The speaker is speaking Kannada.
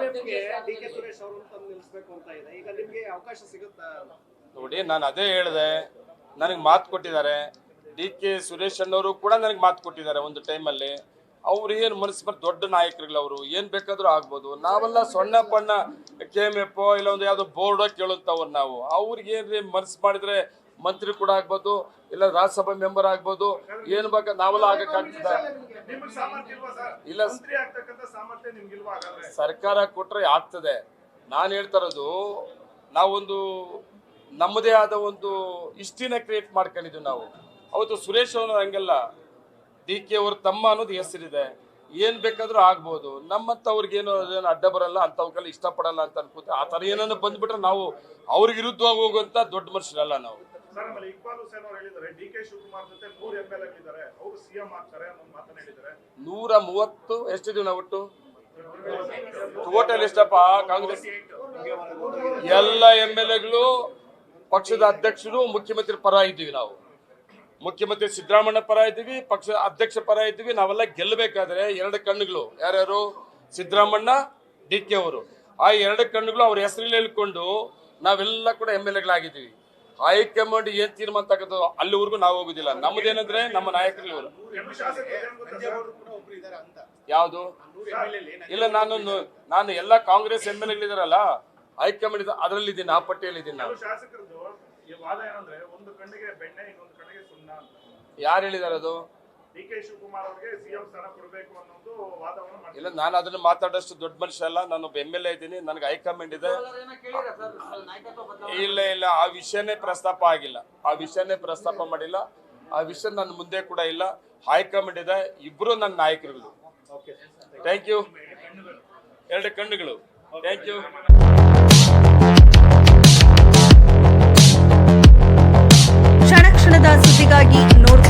ನಡೆಸಬೇಕು ಅಂತ ಇದೆ. ಈಗ ನಿಮ್ಗೆ ಅವಕಾಶ ಸಿಗುತ್ತಾ? ನೋಡಿ ನಾನು ಅದೇ ಹೇಳಿದೆ. ನನಗೆ ಮಾತು ಕೊಟ್ಟಿದ್ದಾರೆ. ಡಿ ಕೆ ಸುರೇಶ್ ಅಣ್ಣವರು ಕೂಡ ನನಗೆ ಮಾತು ಕೊಟ್ಟಿದ್ದಾರೆ ಒಂದು ಟೈಮಲ್ಲಿ ಅವ್ರು ಏನು ಮನಸ್ಸು ಮಾಡಿ ದೊಡ್ಡ ನಾಯಕರುಗಳು ಅವರು. ಏನು ಬೇಕಾದರೂ ಆಗ್ಬೋದು. ನಾವೆಲ್ಲ ಸಣ್ಣ ಪಣ್ಣ ಕೆ ಎಂ ಎಫ್ ಇಲ್ಲ ಒಂದು ಯಾವುದೋ ಬೋರ್ಡೋ ಕೇಳುತ್ತವ್ರು ನಾವು. ಅವ್ರಿಗೆ ಏನ್ರಿ ಮನಸ್ಸು ಮಾಡಿದ್ರೆ ಮಂತ್ರಿ ಕೂಡ ಆಗ್ಬೋದು ಇಲ್ಲ ರಾಜ್ಯಸಭಾ ಮೆಂಬರ್ ಆಗ್ಬೋದು ಏನು ಬಗ್ಗೆ ನಾವೆಲ್ಲ ಆಗಕ್ಕಾಗ್ತದ ಇಲ್ಲ ಸರ್ಕಾರ ಕೊಟ್ರೆ ಆಗ್ತದೆ. ನಾನು ಹೇಳ್ತಾ ಇರೋದು ನಾವೊಂದು ನಮ್ಮದೇ ಆದ ಒಂದು ಇಷ್ಟಿನ ಕ್ರಿಯೇಟ್ ಮಾಡ್ಕೊಂಡಿದ್ವಿ ನಾವು. ಅವತ್ತು ಸುರೇಶ್ ಅವರು ಹಂಗಲ್ಲ ಡಿ ಕೆ ಅವ್ರ ತಮ್ಮ ಅನ್ನೋದು ಹೆಸರಿದೆ. ಏನ್ ಬೇಕಾದ್ರೂ ಆಗ್ಬೋದು. ನಮ್ಮಂತವ್ರಿಗೇನು ಅದೇನು ಅಡ್ಡ ಬರಲ್ಲ ಅಂತವ್ಕೆಲ್ಲ ಇಷ್ಟಪಡಲ್ಲ ಅಂತ ಅನ್ಕೋತೆ ಆ ಥರ ಏನಾದ್ರು ಬಂದ್ಬಿಟ್ರೆ ನಾವು ಅವ್ರಿಗೆ ವಿರುದ್ಧವಾಗಿ ಹೋಗುವಂತ ದೊಡ್ಡ ಮನುಷ್ಯರಲ್ಲ ನಾವು. ಸರ್ ಆಮೇಲೆ ಇಕ್ಬಾಲ್ ಹುಸೇನ್ ಅವರು ಹೇಳಿದ್ದಾರೆ ಡಿ ಕೆ ಶಿವಕುಮಾರ್ ಜೊತೆ ನೂರ್ ಎಂ ಎಲ್ ಇದ್ದಾರೆ ಅವರು ಸಿಎಂ ಆಗ್ತಾರೆ ಅನ್ನೋ ಮಾತನ್ನ ಹೇಳಿದ್ದಾರೆ. ನೂರ ಮೂವತ್ತು? ಎಷ್ಟಿದೀವಿ ನಾವು ಒಟ್ಟು? ಟೋಟಲ್ ಎಷ್ಟಪ್ಪ ಕಾಂಗ್ರೆಸ್? ಎಲ್ಲ ಎಂ ಎಲ್ ಎಗಳು ಪಕ್ಷದ ಅಧ್ಯಕ್ಷರು ಮುಖ್ಯಮಂತ್ರಿ ಪರ ಇದ್ದೀವಿ ನಾವು. ಮುಖ್ಯಮಂತ್ರಿ ಸಿದ್ದರಾಮಣ್ಣ ಪರ ಇದ್ದೀವಿ ಪಕ್ಷದ ಅಧ್ಯಕ್ಷ ಪರ ಇದ್ದೀವಿ. ನಾವೆಲ್ಲ ಗೆಲ್ಲಬೇಕಾದ್ರೆ ಎರಡು ಕಣ್ಣುಗಳು. ಯಾರ್ಯಾರು? ಸಿದ್ದರಾಮಣ್ಣ ಡಿ ಕೆ ಅವರು. ಆ ಎರಡು ಕಣ್ಣುಗಳು ಅವ್ರ ಹೆಸರಲ್ಲಿ ಹೇಳ್ಕೊಂಡು ನಾವೆಲ್ಲ ಕೂಡ ಎಂ ಎಲ್ ಎಗಳಾಗಿದ್ದೀವಿ ಹೈಕಮಾಂಡ್ ಏನ್ ತೀರ್ಮಾನ ತಗೋದು ಅಲ್ಲಿವರೆಗೂ ನಾವು ಹೋಗುದಿಲ್ಲ. ನಮ್ಮದೇನಂದ್ರೆ ನಮ್ಮ ನಾಯಕರು ಇವರು. ಯಾವುದು? ಇಲ್ಲ ನಾನು ನಾನು ಎಲ್ಲ ಕಾಂಗ್ರೆಸ್ ಎಂ ಎಲ್ ಎಗಳಿದಾರಲ್ಲ ಹೈಕಮಾಂಡ್ ಅದರಲ್ಲಿ ಇದ್ದೀನಿ ಆ ಪಟ್ಟಿಯಲ್ಲಿ ಇದ್ದೀನಿ ನಾನು ಯಾರು ಹೇಳಿದಾರೆ ಅದು ಡಿ ಕೆ ಶಿವಕುಮಾರ್ ಅವರಿಗೆ ಸಿಎಂ ಸ್ಥಾನ ಕೊಡಬೇಕು ಅನ್ನೋದು ವಾದವನ್ನು ಇಲ್ಲ ನಾನು ಅದನ್ನ ಮಾತಾಡೋಷ್ಟು ದೊಡ್ಡ ಮನುಷ್ಯ ಅಲ್ಲ ನಾನು ಎಂ ಎಲ್ ಎ ಇದ್ದೀನಿ ನನಗೆ ಹೈಕಮಾಂಡ್ ಇದೆ. ಇಲ್ಲ ಇಲ್ಲ ಆ ವಿಷಯನೇ ಪ್ರಸ್ತಾಪ ಆಗಿಲ್ಲ. ಆ ವಿಷಯನೇ ಪ್ರಸ್ತಾಪ ಮಾಡಿಲ್ಲ. ಆ ವಿಷಯ ನನ್ನ ಮುಂದೆ ಕೂಡ ಇಲ್ಲ. ಹೈಕಮಾಂಡ್ ಇದೆ ಇಬ್ರು ನನ್ನ ನಾಯಕರುಗಳು. ಥ್ಯಾಂಕ್ ಯು ಎರಡು ಕಣ್ಣುಗಳು. ಥ್ಯಾಂಕ್ ಯು ಕ್ಷಣ ಕ್ಷಣದ ಸುದ್ದಿಗಾಗಿ ನೋಡ್ತಾ